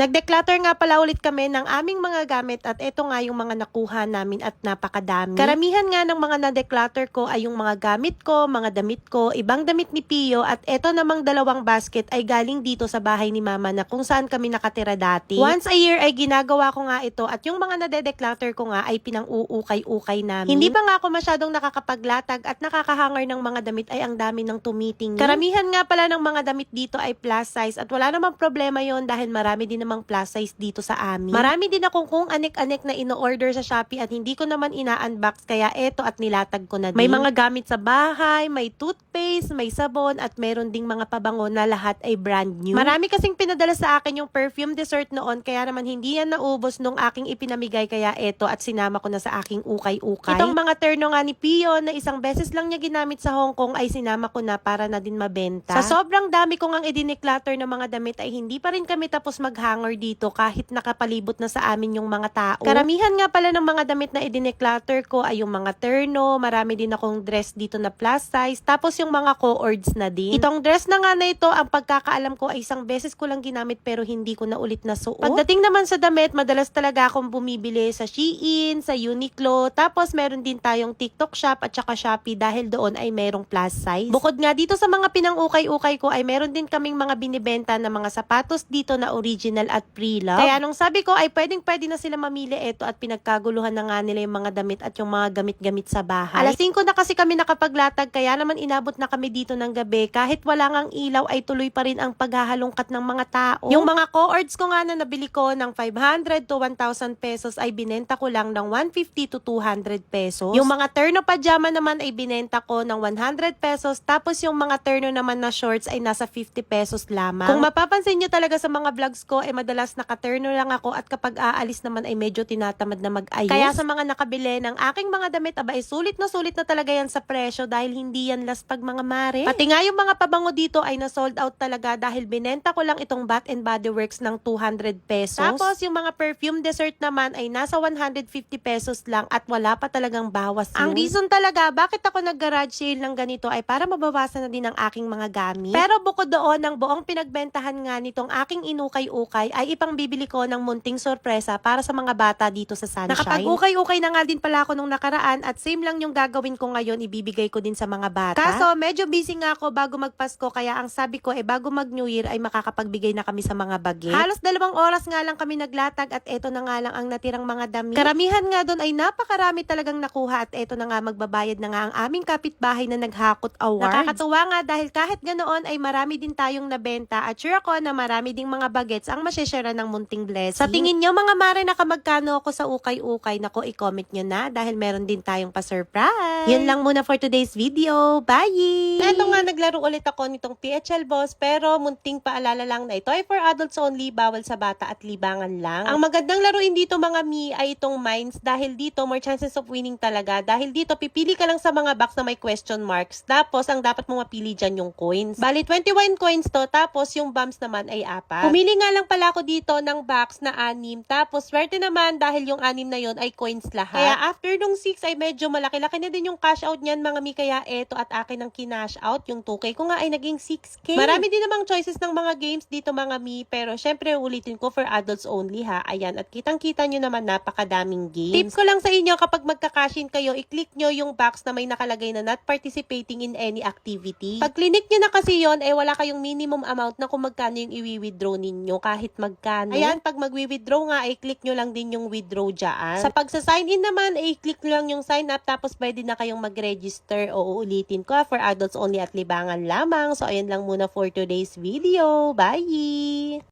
Nag-declutter nga pala ulit kami ng aming mga gamit at ito nga yung mga nakuha namin at napakadami. Karamihan nga ng mga na-declutter ko ay yung mga gamit ko, mga damit ko, ibang damit ni Pio at ito namang dalawang basket ay galing dito sa bahay ni Mama na kung saan kami nakatira dati. Once a year ay ginagawa ko nga ito at yung mga nade-declutter ko nga ay pinang-uukay-ukay namin. Hindi pa nga ako masyadong nakakapaglatag at nakakahanger ng mga damit ay ang dami ng tumitingin. Karamihan nga pala ng mga damit dito ay plus size at wala namang problema yon dahil marami din namang plus size dito sa amin. Marami din akong kung anek-anek na ino-order sa Shopee at hindi ko naman ina-unbox kaya eto at nilatag ko na din. May mga gamit sa bahay, may toothpaste, may sabon at meron ding mga pabango na lahat ay brand new. Marami kasing pinadala sa akin yung perfume dessert noon kaya naman hindi yan naubos nung aking ipinamigay kaya eto at sinama ko na sa aking ukay-ukay. Itong mga terno nga ni Pio na isang beses lang niya ginamit sa Hong Kong ay sinama ko na para na din mabenta. Sa sobrang dami ko ngang idiniklatter ng mga damit ay hindi pa rin kami tapos mag-hanger dito kahit nakapalibot na sa amin yung mga tao. Karamihan nga pala ng mga damit na idiniklatter ko ay yung mga terno, marami din akong dress dito na plus size, tapos yung mga co-ords na din. Itong dress na nga na ito, ang pagkakaalam ko ay isang beses ko lang ginamit pero hindi ko na ulit na suot. Pagdating naman sa damit, madalas talaga akong bumibili sa Shein, sa Uniqlo, tapos meron din tayong TikTok shop at saka Shopee dahil doon ay merong plus size. Bukod nga dito sa mga pinang-ukay-ukay ko ay meron din kaming mga binibenta na mga sapatos dito na original at pre-love. Kaya nung sabi ko ay pwedeng pwede na sila mamili ito at pinagkaguluhan na nga nila yung mga damit at yung mga gamit-gamit sa bahay. Alas 5 na kasi kami nakapaglatag kaya naman inabot na kami dito ng gabi. Kahit wala ngang ilaw ay tuloy pa rin ang paghahalongkat ng mga tao. Yung mga co-ords ko nga na nabili ko ng 500 to 1,000 pesos ay binenta ko lang ng 150 to 200 pesos. Yung mga terno pajama naman ay binenta ko ng 100 pesos tapos yung mga terno naman na shorts ay nasa 50 pesos lamang. Kung mapapansin nyo talaga sa mga vlogs ko, eh madalas nakaterno lang ako at kapag aalis naman ay medyo tinatamad na mag-ayos. Kaya sa mga nakabili ng aking mga damit, aba ay sulit na sulit na talaga yan sa presyo dahil hindi yan last pag mga mare. Pati nga yung mga pabango dito ay na-sold out talaga dahil binenta ko lang itong Bath and Body Works ng 200 pesos. Tapos yung mga perfume dessert naman ay nasa 150 pesos lang at wala pa talagang bawas Ang reason talaga bakit ako nag-garage sale ng ganito ay para mabawasan na din ang aking mga gamit. Pero bukod doon, ang buong pinagbentahan nga nitong aking inukay-ukay ay ipang bibili ko ng munting sorpresa para sa mga bata dito sa Sunshine. Nakapag-ukay-ukay na nga din pala ako nung nakaraan at same lang yung gagawin ko ngayon, ibibigay ko din sa mga bata. Kaso medyo busy nga ako bago magpasko kaya ang sabi ko eh bago mag New Year ay makakapagbigay na kami sa mga bagets. Halos dalawang oras nga lang kami naglatag at eto na nga lang ang natirang mga damit. Karamihan nga doon ay napakarami talagang nakuha at eto na nga magbabayad na nga ang aming kapitbahay na naghakot awards. Nakakatuwa nga dahil kahit ganoon ay marami din tayong nabenta at sure ako na marami ding mga bagets ang masyashare ng munting blessing. Sa tingin nyo mga mare nakamagkano ako sa ukay-ukay, nako i-comment nyo na dahil meron din tayong pa-surprise. Yun lang muna for today's video. Bye! Eto nga naglaro ulit ako nitong PHL Boss pero munting paalala lang na ito ay for adults only, bawal sa bata at libangan lang. Ang magandang laruin dito mga mi ay itong mines dahil dito more chances of winning talaga dahil dito pipili ka lang sa mga box na may question marks tapos ang dapat mong mapili dyan yung coins. Bali 21 coins to tapos yung bumps naman ay apat. Pumili nga lang pala ako dito ng box na anim tapos swerte naman dahil yung anim na yon ay coins lahat. Kaya after nung 6 ay medyo malaki-laki na din yung cash out niyan mga mi kaya eto at akin ang kinash out yung 2K ko nga ay naging 6K. Marami din namang choices ng mga games dito mga mi pero syempre ulitin ko for adults only ha. Ayan at kitang-kita nyo naman napakadaming games. Tip ko lang sa inyo kapag magka-cash in kayo i-click nyo yung box na may nakalagay na not participating in any activity. Pag clinic nyo na kasi yon eh wala kayong minimum amount na kung magkano yung i-withdraw ninyo kahit magkano. Ayan, pag mag-withdraw nga, ay click nyo lang din yung withdraw dyan. Sa pagsa-sign in naman, ay click nyo lang yung sign up tapos pwede na kayong mag-register o uulitin ko ah, for adults only at libangan lamang. So, ayan lang muna for today's video. Bye!